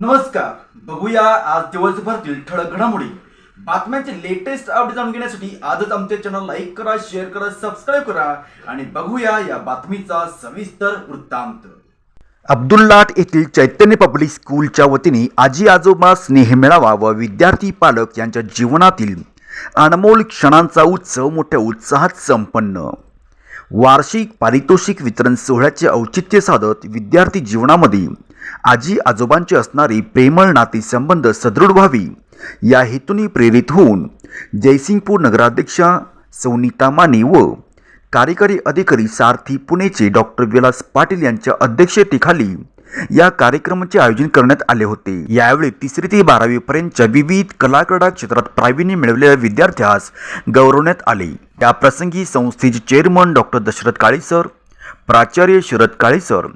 नमस्कार. बघूया आज दिवसभरातील ठळक घडामोडी. बातम्यांचे लेटेस्ट अपडेट जाणून घेण्यासाठी आजच आमच्या चॅनल लाईक करा शेअर करा सबस्क्राईब करा आणि बघूया या बातमीचा सविस्तर वृत्तांत. अब्दुल्लाट येथील चैतन्य पब्लिक स्कूलच्या वतीने आजी आजोबा स्नेह मेळावा व विद्यार्थी पालक यांच्या जीवनातील अनमोल क्षणांचा उत्सव मोठ्या उत्साहात संपन्न. वार्षिक पारितोषिक वितरण सोहळ्याचे औचित्य साधत विद्यार्थी जीवनामध्ये आजी आजोबांची असणारी प्रेमळ नातेसंबंध सदृढ व्हावी. या हेतूने प्रेरित होऊन जयसिंगपूर नगराध्यक्षा सौनिता माने व कार्यकारी अधिकारी सारथी पुणेचे डॉक्टर विलास पाटील यांच्या अध्यक्षतेखाली या कार्यक्रमाचे आयोजन करण्यात आले होते. यावेळी तिसरी ते बारावी पर्यंतच्या विविध कलाक्रीडा क्षेत्रात प्रावीण्य मिळवलेल्या विद्यार्थ्यास गौरवण्यात आले. त्या प्रसंगी संस्थेचे चेअरमन डॉक्टर दशरथ काळेसर प्राचार्य शरद काळे सर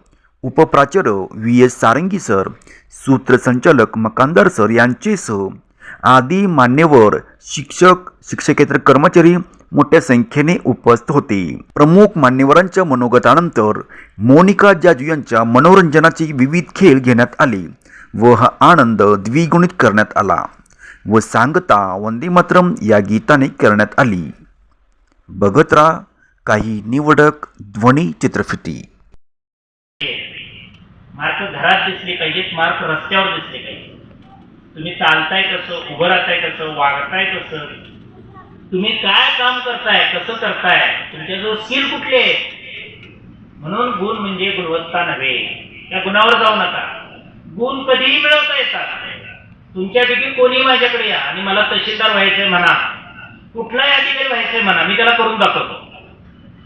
उपप्राचार्य व्ही. एस. सारंगी सर सूत्रसंचालक मकानदार सर यांचेसह आदी मान्यवर शिक्षक शिक्षकेतर कर्मचारी मोठ्या संख्येने उपस्थित होते. प्रमुख मान्यवरांच्या मनोगतानंतर मोनिका जाजू यांच्या मनोरंजनाचे विविध खेळ घेण्यात आले व हा आनंद द्विगुणित करण्यात आला व सांगता वंदे मातरम या गीताने करण्यात आली. बघत राहा काही निवडक ध्वनी चित्रफिती. मार्क घरात दिसले पाहिजेत मार्क रस्त्यावर दिसले पाहिजे. तुम्ही चालताय कसं उभं राहताय कसं वागताय कसं? तुम्ही काय काम करताय कसं करताय? तुमच्याजवळ स्किल कुठले आहे? म्हणून गुण म्हणजे गुणवत्ता नव्हे. त्या गुणावर जाऊ नका. गुण कधीही मिळवता येतात. तुमच्यापैकी कोणी माझ्याकडे या आणि मला तहसीलदार व्हायचंय म्हणा कुठलाही अधिकारी व्हायचंय म्हणा मी त्याला करून दाखवतो.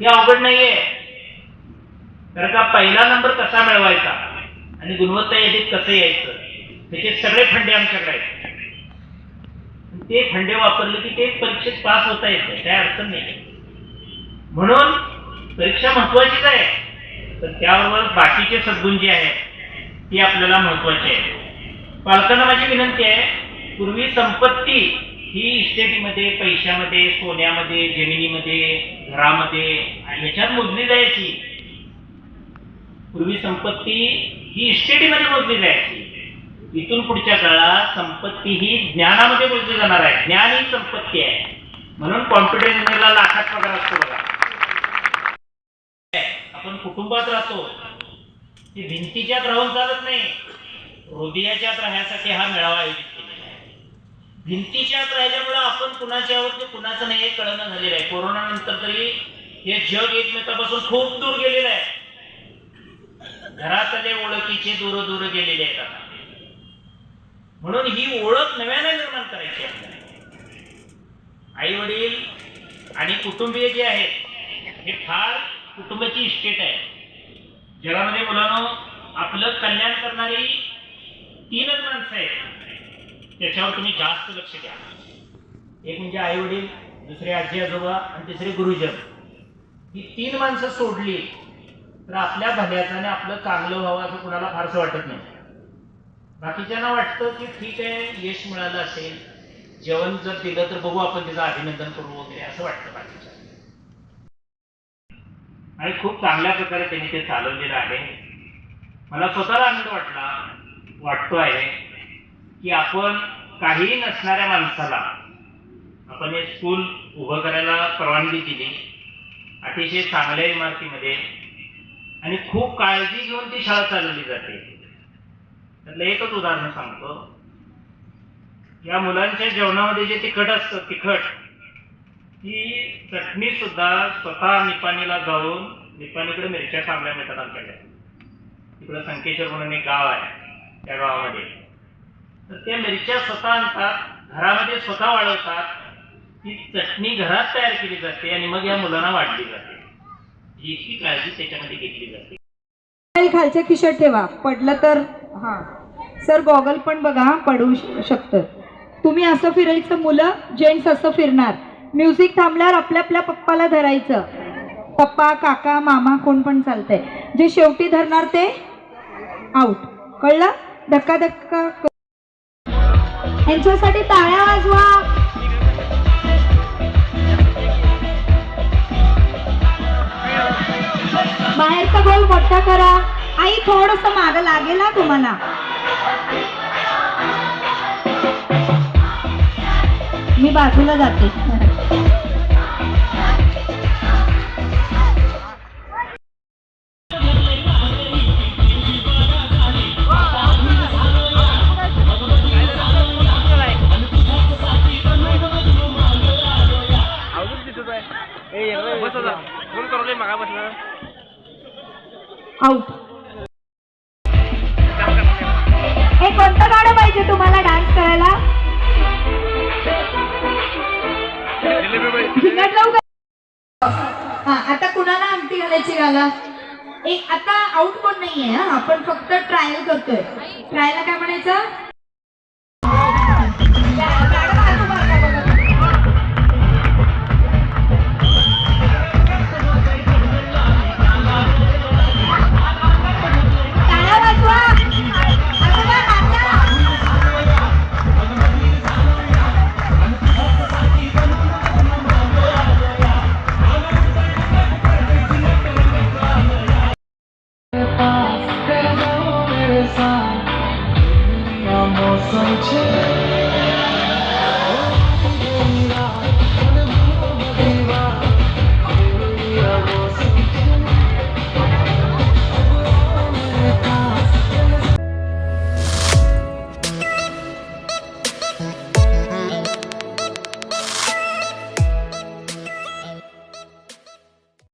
हे अवघड नाहीये. कारण का पहिला नंबर कसा मिळवायचा? आणि गुणवत्ता यादीत कसं यायचं? त्याचे सगळे फंडे आमच्याकडे आहेत. ते फंडे वापरले की ते परीक्षेत पास होता येत काय अडचण नाही. म्हणून परीक्षा महत्वाचीच आहे तर त्याबरोबर बाकीचे सद्गुण जे आहेत ते आपल्याला महत्त्वाचे आहे पालकांना माझी विनंती आहे पूर्वी संपत्ती ही इस्टेटीमध्ये पैशामध्ये सोन्यामध्ये जमिनीमध्ये घरामध्ये याच्यात मोजली जायची. पूर्वी संपत्ती ही इस्टेटीमध्ये मोजली जायची इथून पुढच्या काळात संपत्ती ही ज्ञानामध्ये मोजली जाणार आहे. ज्ञान ही संपत्ती आहे. म्हणून कॉम्प्युटर इंजिनियरला लाखात पगार असतो बघा. आपण कुटुंबात राहतो. ती भिंतीच्यात राहून चालत नाही. हृदयाच्यात राहण्यासाठी हा मेळावा आयोजित केलेला आहे. भिंतीच्यात राहिल्यामुळं आपण कुणाच्यावर ते कुणाचं नाही हे कळणं झालेलं आहे. कोरोना नंतर तरी हे जग एकमेकापासून खूप दूर गेलेलं आहे. घरातले ओळखीचे दूर दूर गेलेले आहेत आता. म्हणून ही ओळख नव्याने निर्माण करायची आपल्याला आई वडील आणि कुटुंबीय जे आहेत हे फार कुटुंबाची इस्टेट आहे. जगामध्ये मुलांनो आपलं कल्याण करणारी तीनच माणसं आहेत. त्याच्यावर तुम्ही जास्त लक्ष द्या. एक म्हणजे आई वडील दुसरे आजी आजोबा आणि तिसरे गुरुजन. ही तीन माणसं सोडली. तर आपल्या भल्याचं आणि आपलं चांगलं व्हावं असं कुणाला फारसं वाटत नाही. बाकीच्यांना वाटतं की ठीक आहे यश मिळालं असेल. जेवण जर दिलं तर बघू आपण त्याचं अभिनंदन करू वगैरे असं वाटतं बाकीच्या आणि खूप चांगल्या प्रकारे त्यांनी ते चालवलेलं आहे. मला स्वतःला आनंद वाटला वाटतो आहे की आपण काहीही नसणाऱ्या माणसाला आपण हे स्कूल उभं करायला परवानगी दिली. अतिशय चांगल्या इमारतीमध्ये आणि खूप काळजी घेऊन ती शाळा चालवली जाते. त्यातलं एकच उदाहरण सांगतो. या मुलांच्या जेवणामध्ये जे तिखट असतं तिखट ती चटणी सुद्धा स्वतः निपाणीला जाऊन निपाणीकडे मिरच्या चांगल्या मिळतात आमच्याकडे. तिकडं संकेश्वर म्हणून एक गाव आहे त्या गावामध्ये. तर त्या मिरच्या स्वतः आणतात घरामध्ये स्वतः वाढवतात ती चटणी घरात तयार केली जाते आणि मग या मुलांना वाढली जाते. ही काळजी त्याच्यामध्ये घेतली जाते. खालच्या खिशात ठेवा. पडलं तर हां. सर गॉगल पण बघा पडू शकतं. तुम्ही असं फिरायचं मुलं जेंट्स असं फिरणार. म्युझिक थांबल्यावर आपल्या आपल्या पप्पाला धरायचं. पप्पा काका मामा कोण पण चालतंय. जे शेवटी धरणार ते आउट कळलं? धक्का धक्का यांच्यासाठी टाळ्या वाजवा. बाहेरचा गोल मोठा करा. आई थोडस माग लागेल ना तुम्हाला. मी बाजूला जाते. करू मागा बसला. आउट हे कोणतं गाणं पाहिजे तुम्हाला डान्स करायला? हा आता कुणाला अंगठी घालायची घाला एक आता आउट कोण नाहीये हा? आपण फक्त ट्रायल करतोय. ट्रायलला काय म्हणायचं? 山，让我深情。